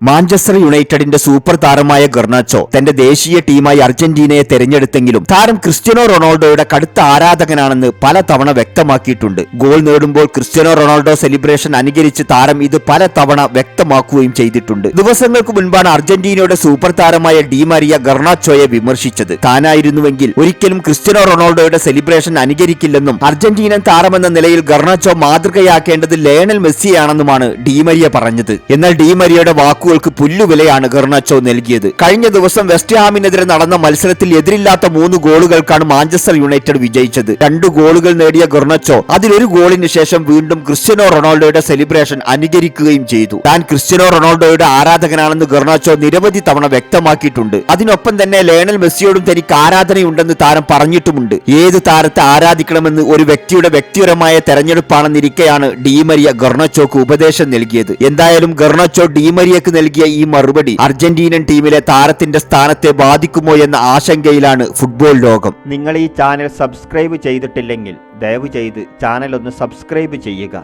Manchester യുണൈറ്റഡിന്റെ super താരമായ Garnacho തന്റെ ദേശീയ ടീമായി അർജന്റീനയെ തെരഞ്ഞെടുത്തെങ്കിലും താരം ക്രിസ്ത്യനോ റൊണാൾഡോയുടെ കടുത്ത ആരാധകനാണെന്ന് പല തവണ വ്യക്തമാക്കിയിട്ടുണ്ട്. ഗോൾ നേടുമ്പോൾ ക്രിസ്ത്യനോ റൊണാൾഡോ സെലിബ്രേഷൻ അനുകരിച്ച് താരം ഇത് പല തവണ വ്യക്തമാക്കുകയും ചെയ്തിട്ടുണ്ട്. ദിവസങ്ങൾക്ക് മുൻപാണ് അർജന്റീനയുടെ സൂപ്പർ താരമായ ഡിമാരിയ ഗർണാച്ചോയെ വിമർശിച്ചത്. താനായിരുന്നുവെങ്കിൽ ഒരിക്കലും ക്രിസ്ത്യനോ റൊണാൾഡോയുടെ സെലിബ്രേഷൻ അനുകരിക്കില്ലെന്നും അർജന്റീനൻ താരമെന്ന നിലയിൽ ഗർണാച്ചോ മാതൃകയാക്കേണ്ടത് ലയണൽ മെസ്സിയാണെന്നുമാണ് ഡിമരിയ പറഞ്ഞത്. എന്നാൽ ഡിമരിയയുടെ വാക്കുകൾക്ക് പുല്ലുവിലയാണ് ഗർണാച്ചോ നൽകിയത്. കഴിഞ്ഞ ദിവസം വെസ്റ്റ് ഹാമിനെതിരെ നടന്ന മത്സരത്തിൽ എതിരില്ലാത്ത മൂന്ന് ഗോളുകൾക്കാണ് മാഞ്ചസ്റ്റർ യുണൈറ്റഡ് വിജയിച്ചത്. രണ്ട് ഗോളുകൾ നേടിയ ഗർണച്ചോ അതിലൊരു ഗോളിന് ശേഷം വീണ്ടും ക്രിസ്ത്യനോ റൊണാൾഡോയുടെ സെലിബ്രേഷൻ അനുകരിക്കുകയും ചെയ്തു. താൻ ക്രിസ്ത്യനോ റൊണാൾഡോയുടെ ആരാധകനാണെന്ന് ഗർണാച്ചോ നിരവധി തവണ വ്യക്തമാക്കിയിട്ടുണ്ട്. അതിനൊപ്പം തന്നെ ലയണൽ മെസ്സിയോടും തനിക്ക് ആരാധനയുണ്ടെന്ന് താരം പറഞ്ഞിട്ടുമുണ്ട്. ഏത് താരത്തെ ആരാധിക്കണമെന്ന് ഒരു വ്യക്തിയുടെ വ്യക്തിപരമായ തെരഞ്ഞെടുപ്പാണെന്നിരിക്കെയാണ് ഡിമരിയ ഗർണച്ചോക്ക് ഉപദേശം നൽകിയത്. എന്തായാലും ഗർണച്ചോ ഡീമരിയക്ക് നൽകിയ ഈ മറുപടി അർജന്റീനൻ ടീമിലെ താരത്തിന്റെ സ്ഥാനത്തെ ബാധിക്കുമോ എന്ന ആശങ്കയിലാണ് ഫുട്ബോൾ ലോകം. നിങ്ങൾ ഈ ചാനൽ സബ്സ്ക്രൈബ് ചെയ്തിട്ടില്ലെങ്കിൽ ദയവ് ചെയ്ത് ചാനൽ ഒന്ന് സബ്സ്ക്രൈബ് ചെയ്യുക.